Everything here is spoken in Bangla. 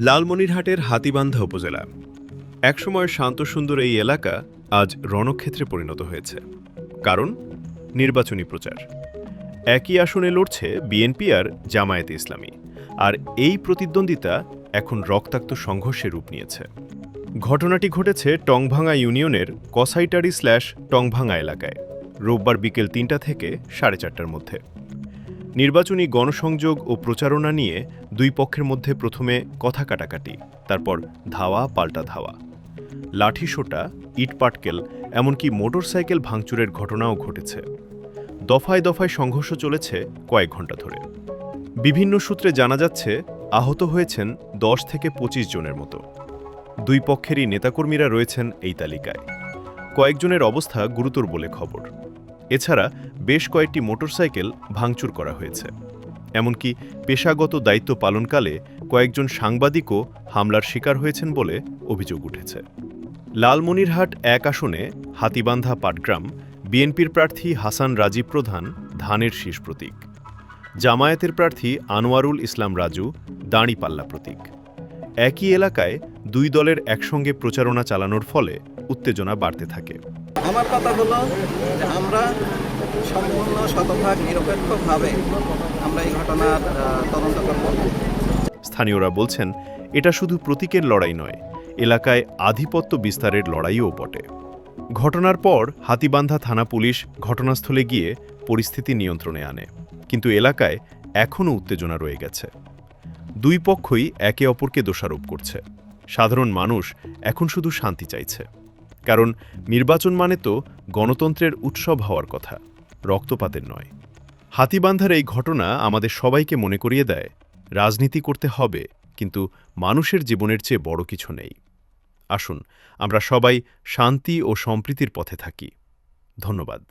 লালমনিরহাটের হাতিবান্ধা উপজেলা। একসময় শান্ত সুন্দর এই এলাকা আজ রণক্ষেত্রে পরিণত হয়েছে। কারণ, নির্বাচনী প্রচার। একই আসনে লড়ছে বিএনপি আর জামায়াতে ইসলামী। আর এই প্রতিদ্বন্দ্বিতা এখন রক্তাক্ত সংঘর্ষে রূপ নিয়েছে। ঘটনাটি ঘটেছে টংভাঙা ইউনিয়নের কসাইটারি স্ল্যাশ টংভাঙা এলাকায়। রোববার বিকেল তিনটা থেকে সাড়ে চারটার মধ্যে। নির্বাচনী গণসংযোগ ও প্রচারণা নিয়ে দুই পক্ষের মধ্যে প্রথমে কথা কাটাকাটি, তারপর ধাওয়া পাল্টা ধাওয়া। লাঠি সোটা, ইট এমনকি মোটরসাইকেল ভাঙচুরের ঘটনাও ঘটেছে। দফায় দফায় সংঘর্ষ চলেছে কয়েক ঘণ্টা ধরে। বিভিন্ন সূত্রে জানা যাচ্ছে, আহত হয়েছেন দশ থেকে পঁচিশ জনের মতো। দুই পক্ষেরই নেতাকর্মীরা রয়েছেন এই তালিকায়। কয়েকজনের অবস্থা গুরুতর বলে খবর। এছাড়া বেশ কয়েকটি মোটরসাইকেল ভাঙচুর করা হয়েছে। এমনকি পেশাগত দায়িত্ব পালনকালে কয়েকজন সাংবাদিকও হামলার শিকার হয়েছেন বলে অভিযোগ উঠেছে। লালমনিরহাট এক আসনে হাতিবান্ধা পাটগ্রাম বিএনপির প্রার্থী হাসান রাজীব প্রধান ধানের শীষ প্রতীক। জামায়াতের প্রার্থী আনোয়ারুল ইসলাম রাজু দাঁড়িপাল্লা প্রতীক। একই এলাকায় দুই দলের একসঙ্গে প্রচারণা চালানোর ফলে উত্তেজনা বাড়তে থাকে। আমার কথা হলো যে আমরা সম্পূর্ণ শতভাগ নিরপেক্ষভাবে আমরা এই ঘটনার তদন্ত করব। স্থানীয়রা বলছেন, এটা শুধু প্রতীকের লড়াই নয়, এলাকায় আধিপত্য বিস্তারের লড়াইও বটে। ঘটনার পর হাতিবান্ধা থানা পুলিশ ঘটনাস্থলে গিয়ে পরিস্থিতি নিয়ন্ত্রণে আনে, কিন্তু এলাকায় এখনও উত্তেজনা রয়ে গেছে। দুই পক্ষই একে অপরকে দোষারোপ করছে। সাধারণ মানুষ এখন শুধু শান্তি চাইছে। কারণ নির্বাচন মানে তো গণতন্ত্রের উৎসব হওয়ার কথা, রক্তপাতের নয়। হাতিবান্ধার এই ঘটনা আমাদের সবাইকে মনে করিয়ে দেয়, রাজনীতি করতে হবে, কিন্তু মানুষের জীবনের চেয়ে বড় কিছু নেই। আসুন, আমরা সবাই শান্তি ও সম্প্রীতির পথে থাকি। ধন্যবাদ।